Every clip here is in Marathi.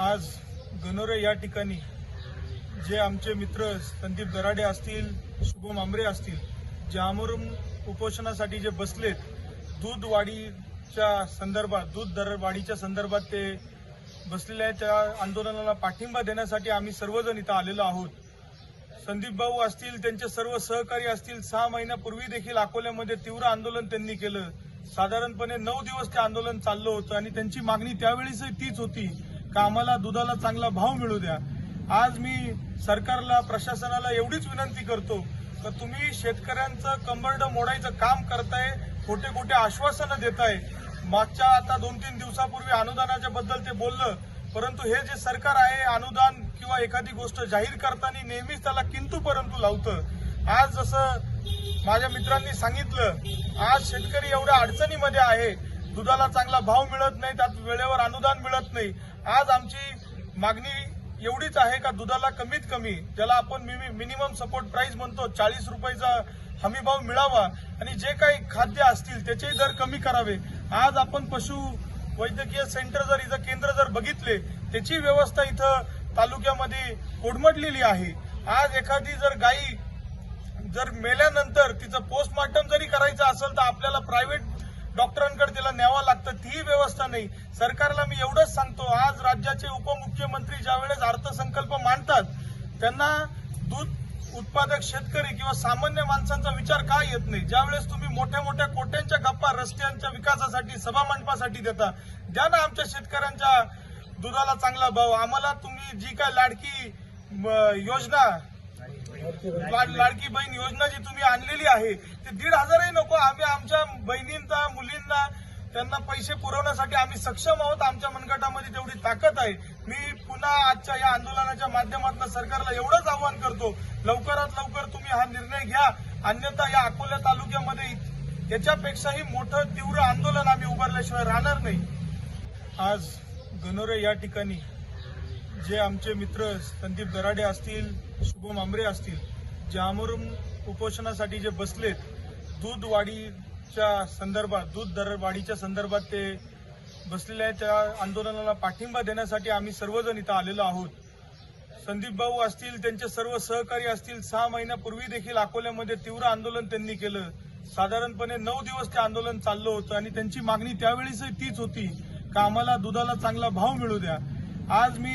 आज गनोरे या ठिकाणी जे आमचे मित्र संदीप दराडे असतील शुभम आमरे असतील जे आमरण उपोषणासाठी जे बसलेत दूध वाढीच्या संदर्भात दूध दर वाढीच्या संदर्भात ते बसलेल्याच्या त्या आंदोलनाला पाठिंबा देण्यासाठी आम्ही सर्वजण इथं आलेलो आहोत. संदीप भाऊ असतील त्यांचे सर्व सहकारी असतील सहा महिन्यापूर्वी देखील अकोल्यामध्ये तीव्र आंदोलन त्यांनी केलं. साधारणपणे नऊ दिवस ते आंदोलन चाललं होतं आणि त्यांची मागणी त्यावेळेसही तीच होती. का आम्हाला दुधाला चांगला भाव मिळू द्या. आज मी सरकारला प्रशासनाला एवढीच विनंती करतो का तुम्ही शेतकऱ्यांचं कंबरड मोडायचं काम करताय खोटे खोटे आश्वासनं देताय. मागच्या आता दोन तीन दिवसापूर्वी अनुदानाच्या बद्दल ते बोललं परंतु हे जे सरकार आहे अनुदान किंवा एखादी गोष्ट जाहीर करताना नेहमीच त्याला किंतु परंतु लावतं. आज जसं माझ्या मित्रांनी सांगितलं आज शेतकरी एवढ्या अडचणीमध्ये आहे दुधाला चांगला भाव मिळत नाही त्यात वेळेवर अनुदान मिळत नाही. आज आमची मागणी एवढीच आहे का दुधाला कमीत कमी ज्याला आपण मिनिमम सपोर्ट प्राइस म्हणतो चाळीस रुपयाचा हमीभाव मिळावा आणि जे काही खाद्य असतील त्याचे दर कमी करावे. आज आपण पशु वैद्यकीय सेंटर जर इथं केंद्र जर बघितले त्याची व्यवस्था इथं तालुक्यामध्ये कोडमडलेली आहे. आज एखादी जर गाई जर मेल्यानंतर तिचं पोस्टमार्टम जरी करायचं असेल तर आपल्याला प्रायव्हेट डॉक्टरांकडे तिला न्यावं लागतं ती व्यवस्था नाही. सरकारला मी एवढंच सांगतो आज राज्याचे उपमुख्यमंत्री ज्यावेळेस अर्थसंकल्प मांडतात त्यांना दूध उत्पादक शेतकरी किंवा सामान्य माणसांचा विचार का येत नाही? ज्यावेळेस तुम्ही मोठ्या मोठ्या कोट्यांच्या गप्पा रस्त्यांच्या विकासासाठी सभामंडपासाठी देता द्या ना आमच्या शेतकऱ्यांच्या दुधाला चांगला भाव. आम्हाला तुम्ही जी काय लाडकी म, योजना लाडकी बहीण योजना जी तुम्ही आणलेली आहे ते दीड हजारही नको. आम्ही आमच्या बहिणींना मुलींना त्यांना पैसे पुरवण्यासाठी आम्ही सक्षम आहोत. आमच्या मनगटामध्ये तेवढी ताकद आहे. मी पुन्हा आजच्या या आंदोलनाच्या माध्यमातून सरकारला एवढंच आव्हान करतो. लवकरात लवकर तुम्ही हा निर्णय घ्या. अन्यथा या अकोला तालुक्यामध्ये याच्यापेक्षाही मोठं तीव्र आंदोलन आम्ही उभारल्याशिवाय राहणार नाही. आज गणोरे या ठिकाणी जे आमचे मित्र संदीप दराडे असतील शुभम आमरे असतील जे आमरण उपोषणासाठी जे बसलेत दूध वाढीच्या संदर्भात दूध दर वाढीच्या संदर्भात ते बसलेल्याच्या त्या आंदोलनाला पाठिंबा देण्यासाठी आम्ही सर्वजण इथं आलेलो आहोत. संदीप भाऊ असतील त्यांचे सर्व सहकारी असतील सहा महिन्यापूर्वी देखील अकोल्यामध्ये तीव्र आंदोलन त्यांनी केलं. साधारणपणे नऊ दिवस ते आंदोलन चाललं होतं आणि त्यांची मागणी त्यावेळीच तीच होती का आम्हाला दुधाला चांगला भाव मिळू द्या. आज मी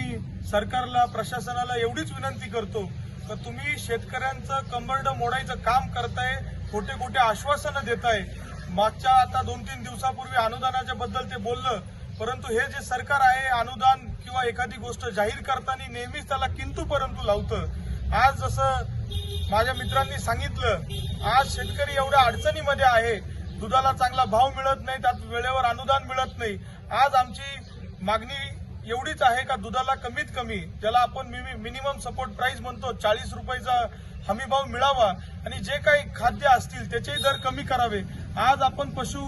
सरकारला प्रशासनाला एवढीच विनंती करतो का तुम्ही शेतकऱ्यांचं कंबरड मोडायचं काम करताय खोटे खोटे आश्वासनं देताय. मागच्या आता दोन तीन दिवसापूर्वी अनुदानाच्या बद्दल ते बोललं परंतु हे जे सरकार आहे अनुदान किंवा एखादी गोष्ट जाहीर करताना नेहमीच त्याला किंतु परंतु लावतं. आज जसं माझ्या मित्रांनी सांगितलं आज शेतकरी एवढ्या अडचणीमध्ये आहे. दुधाला चांगला भाव मिळत नाही त्यात वेळेवर अनुदान मिळत नाही. आज आमची मागणी एवढीच आहे का दुधाला कमीत कमी ज्याला आपण मिनिमम सपोर्ट प्राइस म्हणतो चाळीस रुपयाचा हमी भाव मिळावा आणि जे काही खाद्य असतील त्याचे दर कमी करावे. आज आपण पशु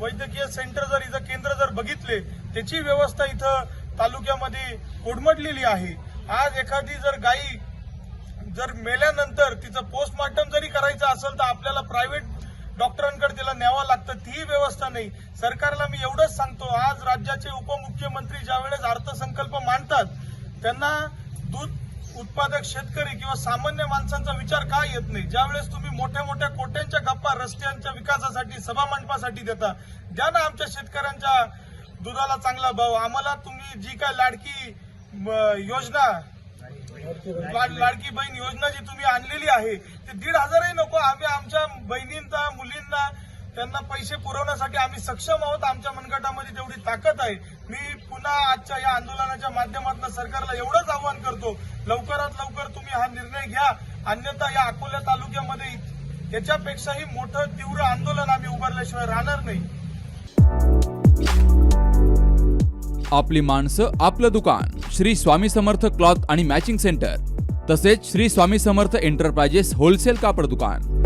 वैद्यकीय सेंटर जर इथं केंद्र जर बघितले त्याची व्यवस्था इथं तालुक्यामध्ये कोडमडलेली आहे. आज एखादी जर गाई जर मेल्यानंतर तिचं पोस्टमॉर्टम जरी करायचं असेल तर आपल्याला प्रायव्हेट डॉक्टरांकडे तिला न्यावं लागतं. ती करायचा नाही. सरकारला मी एवढंच सांगतो. आज राज्याचे उपमुख्यमंत्री ज्यावेळेस अर्थसंकल्प मांडतात त्यांना दूध उत्पादक शेतकरी किंवा सामान्य माणसांचा विचार का येत नाही? ज्यावेळेस तुम्ही मोठ्या मोठ्या कोट्यांच्या गप्पा रस्त्यांच्या विकासासाठी सभामंडपासाठी देता द्या ना आमच्या शेतकऱ्यांच्या दुधाला चांगला भाव. आम्हाला तुम्ही जी काय लाडकी योजना लाडकी बहीण योजना जी तुम्ही आणलेली आहे ते दीड हजारही नको. आम्ही आमच्या बहिणींना मुलींना त्यांना पैसे पुरवण्यासाठी आम्ही सक्षम आहोत. आमच्या मनगटामध्ये तेवढी ताकद आहे. मी पुन्हा आजच्या या आंदोलनाच्या माध्यमातून सरकारला एवढंच आव्हान करतो. लवकरात लवकर तुम्ही हा निर्णय घ्या. अन्यथा या अकोला तालुक्यामध्ये याच्यापेक्षाही मोठं तीव्र आंदोलन आम्ही उभारल्याशिवाय राहणार नाही. आपली माणसं आपलं दुकान. श्री स्वामी समर्थ क्लॉथ आणि मॅचिंग सेंटर. तसेच श्री स्वामी समर्थ एंटरप्राइजेस होलसेल कापड दुकान.